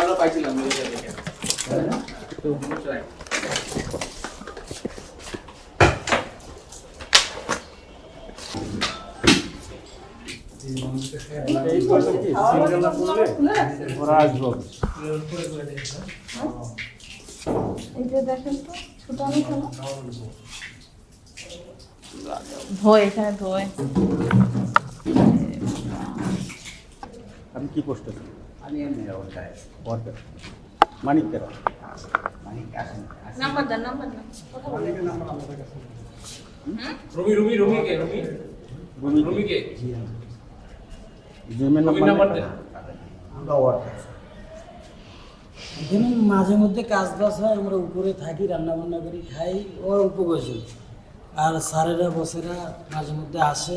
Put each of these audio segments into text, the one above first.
আমরা পাইছিলাম মেয়েদের দেখে সমস্যা নাই। ওরা আসব এই যে দেখেন তো ছোটানো কেন ধোয় এখানে ধোয়। আপনি কি পোস্টে আমি এমনি মানিক কেরা মানে নাম্বার দেন নাম্বার দেন রুমি রুমি রুমি কে রুমি? রুমি কে জিমের নাম্বার দেন আমরা ওয়ার্কার এখানে মাঝে মধ্যে কাজ বাজ হয় আমরা উপরে থাকি রান্না বান্না করি খাই ও অল্প আর স্যারেরা বসেরা মাঝে মধ্যে আসে।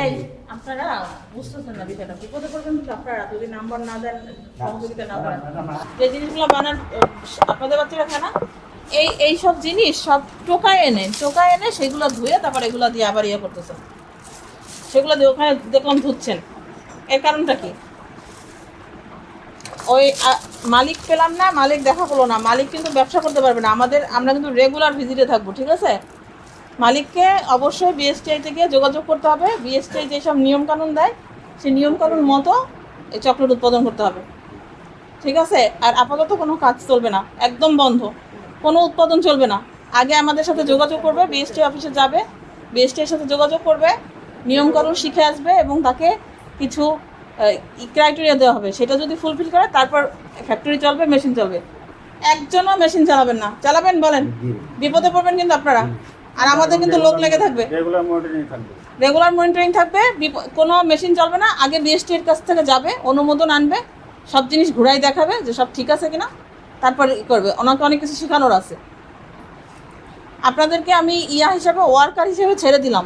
এই আপনারা বুঝতেছেন না বিষয়টা। বিপদে পড়বেন কিন্তু আপনারা যদি নাম্বার না দেন সহযোগিতা না করেন। যে জিনিসগুলো বানান আপনাদের বাচ্চারা খায় না? এই এই সব জিনিস সব টোকায় এনে টোকায় এনে সেগুলো ধুয়ে তারপর এগুলো দিয়ে আবার ইয়ে করতেছেন সেগুলো দিয়ে ওখানে দেখলাম ধুচ্ছেন। এর কারণটা কি? ওই মালিক পেলাম না, মালিক দেখা করল না। মালিক কিন্তু ব্যবসা করতে পারবে না। আমাদের, আমরা কিন্তু রেগুলার ভিজিটে থাকব, ঠিক আছে? মালিককে অবশ্যই বিএসটিআই থেকে যোগাযোগ করতে হবে। বিএসটিআই যেসব নিয়মকানুন দেয়, সেই নিয়মকানুন মতো এই চকলেট উৎপাদন করতে হবে। ঠিক আছে? আর আপাতত কোনো কাজ চলবে না। একদম বন্ধ। কোনো উৎপাদন চলবে না। আগে আমাদের সাথে যোগাযোগ করবে বিএসটি অফিসে যাবে বিএসটির সাথে যোগাযোগ করবে নিয়মকানুন শিখে আসবে এবং তাকে কিছু ক্রাইটেরিয়া দেওয়া হবে। সেটা যদি ফুলফিল করে তারপর ফ্যাক্টরি চলবে মেশিন চলবে। একজনও মেশিন চালাবেন না। চালাবেন বলেন। বিপদে পড়বেন কিন্তু আপনারা। আর আমাদের কিন্তু লোক লেগে থাকবে। রেগুলার মনিটরিং থাকবে। রেগুলার মনিটরিং থাকবে বিপ- কোনো মেশিন চলবে না। আগে বিএসটি এর কাছ থেকে যাবে অনুমোদন আনবে সব জিনিস ঘুরাই দেখাবে যে সব ঠিক আছে কিনা। তারপর ই করবে। ওনাকে অনেক কিছু শেখানোর আছে। আপনাদেরকে আমি ইয়া হিসাবে, ওয়ার্কার হিসেবে ছেড়ে দিলাম।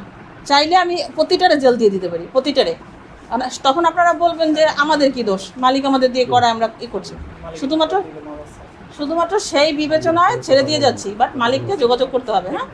চাইলে আমি প্রতিটারে জেল দিয়ে দিতে পারি, প্রতিটারে। তখন আপনারা বলবেন যে, আমাদের কি দোষ? মালিক আমাদের দিয়ে করায়, আমরা ই করছি। শুধুমাত্র শুধুমাত্র সেই বিবেচনায় ছেড়ে দিয়ে যাচ্ছি, বাট মালিককে যোগাযোগ করতে হবে হ্যাঁ?